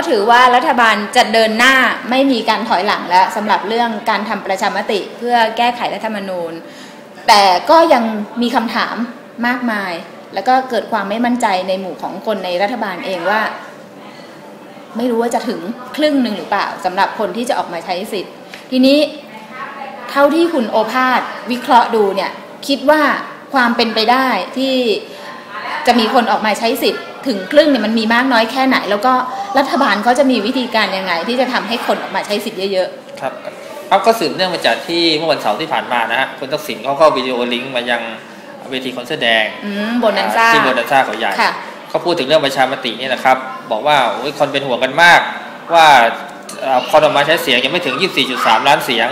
ก็ถือว่ารัฐบาลจะเดินหน้าไม่มีการถอยหลังแล้วสำหรับเรื่องการทำประชามติเพื่อแก้ไขรัฐธรรมนูญ แต่ก็ยังมีคำถามมากมาย แล้วก็เกิดความไม่มั่นใจในหมู่ของคนในรัฐบาลเองว่า ไม่รู้ว่าจะถึงครึ่งหนึ่งหรือเปล่าสำหรับคนที่จะออกมาใช้สิทธิ์ ทีนี้เท่าที่คุณโอภาสวิเคราะห์ดูเนี่ยคิดว่าความเป็นไปได้ที่จะมีคนออกมาใช้สิทธิ์ ถึงครึ่งเนี่ยมันมีมากน้อยแค่ไหน แล้วก็ รัฐบาลเขาจะมีวิธีการยังไง ที่จะทำให้คนออกมาใช้สิทธิ์เยอะครับครับก็สืบเนื่องมาจากที่เมื่อวันเสาร์ที่ผ่านมานะฮะคุณทักษิณเขาก็วิดีโอลิงก์มายังเวทีคอนเสิร์ตแดงๆอืมโบนันซ่าที่โบนันซ่าเขาใหญ่ค่ะเขาพูดถึงเรื่องประชามตินี่นะครับ บอกว่าโอ้ยคนเป็นห่วงกันมาก ว่าเอ่อคนออกมาใช้เสียงยังไม่ถึง 24.3 ล้านเสียง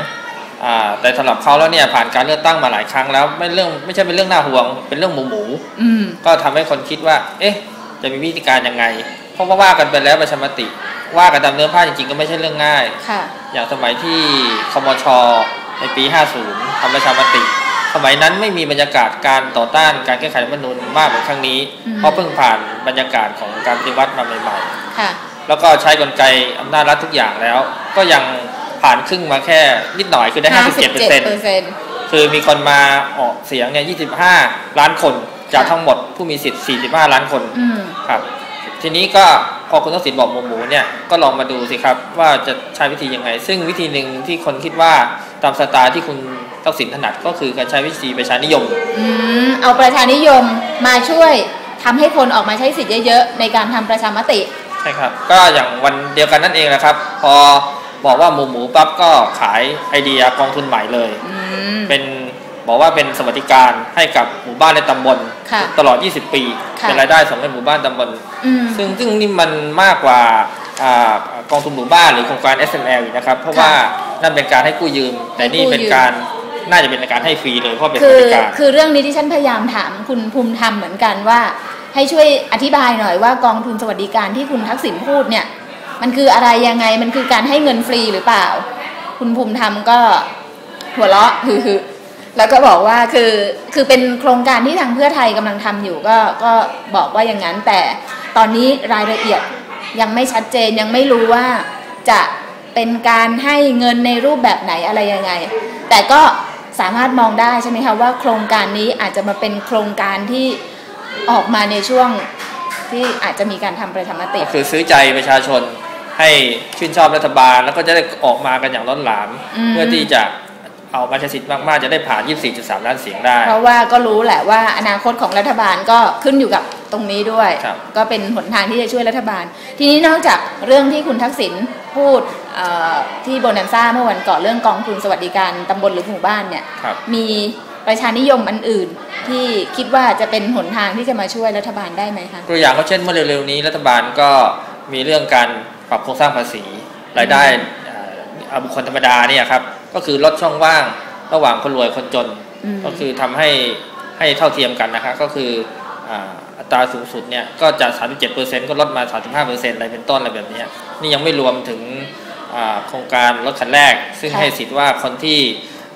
อ่าแต่สำหรับเขาแล้วเนี่ยผ่านการเลือกตั้งมาหลายครั้งแล้วไม่เรื่องไม่ใช่เป็นเรื่องน่าห่วงเป็นเรื่องหมูหมูอืมก็ทำให้คนคิดว่า เอ๊ะ จะมีวิธีการยังไง เพราะว่าว่ากันไปแล้วประชามติ ว่ากันตามเนื้อผ้าจริงๆ ก็ไม่ใช่เรื่องง่าย ค่ะ อย่างสมัยที่คมชในปี 50ทำประชามติ สมัยนั้นไม่มีบรรยากาศการต่อต้านการแก้ไขรัฐธรรมนูญมากเหมือนครั้งนี้ อืม เพราะเพิ่งผ่านบรรยากาศของการปฏิวัติมาใหม่ค่ะ ๆ แล้วก็ใช้กลไกอำนาจรัฐทุกอย่างแล้ว ก็ยังผ่านครึ่งมาแค่นิดหน่อยคือได้ 57เปอร์เซ็นต์เปอร์เซ็นต์คือมีคนมาออกเสียงเนี่ย 25 ล้านคนจากทั้งหมดผู้มีสิทธิ์ 45 ล้านคนอืม ครับ ทีนี้ก็พอคุณทักษิณบอกหมูหมูเนี่ยก็ลองมาดูสิครับว่าจะใช้วิธียังไง ซึ่งวิธีหนึ่งที่คนคิดว่าตามสไตล์ที่คุณทักษิณถนัดก็คือการใช้วิธีประชานิยมอืมเอาประชานิยมมาช่วยทำให้คนออกมาใช้สิทธิ์เยอะๆในการทำประชามติใช่ครับ ก็อย่างวันเดียวกันนั่นเองนะครับ พอบอกว่าหมูหมูปั๊บก็ขายไอเดียกองทุนใหม่เลยอืมเป็น บอกว่าเป็นสวัสดิการให้กับหมู่บ้านในตำบลค่ะตลอด 20 ปีค่ะเป็นรายได้ส่งให้หมู่บ้านตำบลอืมซึ่งซึ่งนี่มันมากกว่าอ่ากองทุนหมู่บ้านหรือโครงการ SML อีกนะครับ เพราะค่ะว่านั่นเป็นการให้กู้ยืม แต่นี่ให้กู้เป็นยืมการน่าจะเป็นการให้ฟรีเลยเพราะเป็นสคืวัอสดิการคือเรื่องนี้ที่ฉันพยายามถามคุณภูมิธรรมเหมือนกันว่า ให้ช่วยอธิบายหน่อยว่ากองทุนสวัสดิการที่คุณทักษิณพูดเนี่ยมันคืออะไรยังไงมันคือการให้เงินฟรีหรือเปล่า คุณภูมิธรรมก็หัวเราะฮือๆ แล้วก็บอกว่าคือคือเป็นโครงการที่ทางเพื่อไทยกำลังทำอยู่ก็ก็บอกว่าอย่างนั้นแต่ตอนนี้รายละเอียดยังไม่ชัดเจนยังไม่รู้ว่าจะเป็นการให้เงินในรูปแบบไหนอะไรยังไง แต่ก็สามารถมองได้ใช่ไหมคะว่าโครงการนี้อาจจะมาเป็นโครงการที่ออกมาในช่วงที่อาจจะมีการทำประชามติก็คือซื้อใจประชาชนให้ชื่นชอบรัฐบาลแล้วก็จะได้ออกมากันอย่างล้นหลามอืมเพื่อที่จะ เอามาใช้สิทธิ์มากๆจะได้ผ่าน 24.3 ล้านเสียงได้ เพราะว่าก็รู้แหละว่าอนาคตของรัฐบาลก็ขึ้นอยู่กับตรงนี้ด้วยครับก็เป็นหนทางที่จะช่วยรัฐบาล ทีนี้นอกจากเรื่องที่คุณทักษิณพูดเอ่อที่โบนันซ่าเมื่อวันก่อนเรื่องกองทุนสวัสดิการตำบลหรือหมู่บ้านเนี่ยครับมีประชานิยมอันอื่นที่คิดว่าจะเป็นหนทางที่จะมาช่วยรัฐบาลได้ไหมคะตัวอย่างก็เช่นเมื่อเร็วๆนี้รัฐบาลก็มีเรื่องการปรับโครงสร้างภาษีรายได้เอ่อเอาบุคคลธรรมดาเนี่ยครับ ก็คือลดช่องว่างระหว่างคนรวยคนจนอืมก็คือทำให้ให้เท่าเทียมกันนะครับก็คืออ่าอัตราสูงสุดเนี่ยก็จาก 37%ก็ลดมา 35%อะไรเป็นต้นอะไรแบบเนี้ยนี่ยังไม่รวมถึงอ่าโครงการรถคันแรก ซึ่งค่ะให้สิทธิ์ว่าคนที่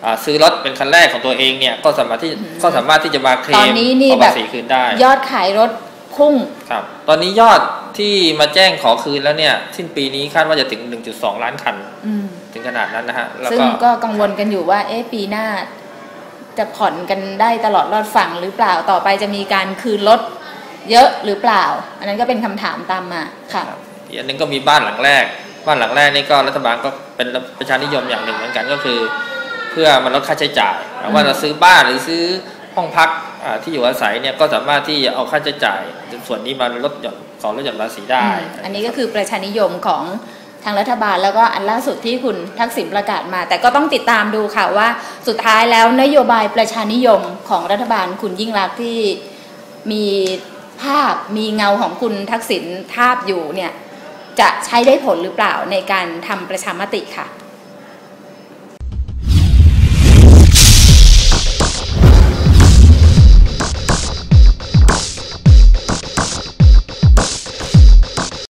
อ่าซื้อรถเป็นคันแรกของตัวเองเนี่ยก็สามารถที่อืมก็สามารถที่จะมาเคลตอนมนี้นี่เอาแบภาบษีคืนได้ ยอดขายรถพุ่งครับ ตอนนี้ยอดที่มาแจ้งขอคืนแล้วเนี่ยสิ้นปีนี้คาดว่าจะถึง 1.2 ล้านคันอืม ถึงขนาดนั้นนะฮะแล้วซึ่งก็ก็กังวลกันอยู่ว่า เอ๊ะปีหน้า จะผ่อนกันได้ตลอดรอดฝั่งหรือเปล่าต่อไปจะมีการคืนรถเยอะหรือเปล่า อันนั้นก็เป็นคำถามตามมาค่ะอีกอันหนึงก็มีบ้านหลังแรก บ้านหลังแรกนี่ก็รัฐบาลก็เป็นประชานิยมอย่างหนึ่งเหมือนกันก็คือ เพื่อมันลดค่าใช้จ่ายว่าจะซื้อบ้านหรือซื้อห้องพักอ่าที่อยู่อาศัยเนี่ยก็สามารถที่จะเอาค่าใช้จ่ายส่วนนี้มาลดหย่อนขอลดหย่อนภาษีได้ อันนี้ก็คือประชานิยมของ ทางรัฐบาลแล้วก็อันล่าสุดที่คุณทักษิณประกาศมา แต่ก็ต้องติดตามดูค่ะว่าสุดท้ายแล้วนโยบายประชานิยมของรัฐบาลคุณยิ่งรักที่มีภาพมีเงาของคุณทักษิณทาบอยู่เนี่ยจะใช้ได้ผลหรือเปล่าในการทำประชามติค่ะ